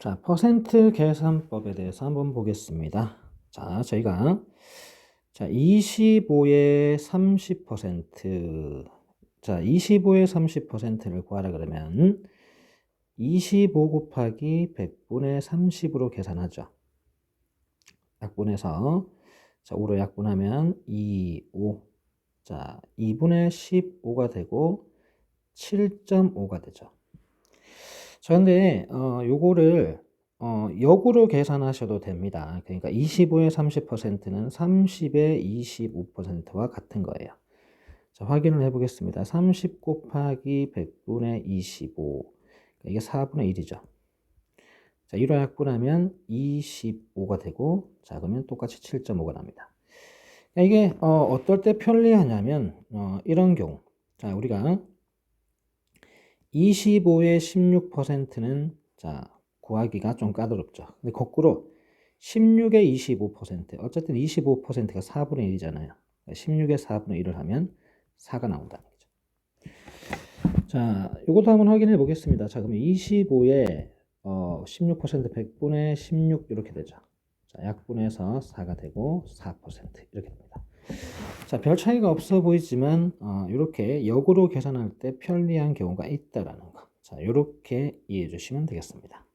자, 퍼센트 계산법에 대해서 한번 보겠습니다. 자, 저희가 자, 25의 30% 자, 25의 30%를 구하라 그러면 25 곱하기 100분의 30으로 계산하죠. 약분해서 자, 5로 약분하면 2, 5. 자, 2분의 15가 되고 7.5가 되죠. 자, 근데 어 요거를 어 역으로 계산하셔도 됩니다. 그러니까 25의 30%는 30의 25%와 같은 거예요. 자, 확인을 해 보겠습니다. 30 곱하기 100분의 25. 이게 4분의 1이죠. 자, 1로 약분하면 25가 되고, 자, 그러면 똑같이 7.5가 납니다. 자, 이게, 어, 어떨 때 편리하냐면, 어, 이런 경우. 자, 우리가 25의 16%는, 자, 구하기가 좀 까다롭죠. 근데 거꾸로 16의 25%, 어쨌든 25%가 4분의 1이잖아요. 16의 4분의 1을 하면 4가 나온다는 거죠. 자, 이것도 한번 확인해 보겠습니다. 자, 그러면 25에 어, 16% 100분의 16 이렇게 되죠. 자, 약분해서 4가 되고 4% 이렇게 됩니다. 자, 별 차이가 없어 보이지만 어, 이렇게 역으로 계산할 때 편리한 경우가 있다라는 거. 자, 이렇게 이해해 주시면 되겠습니다.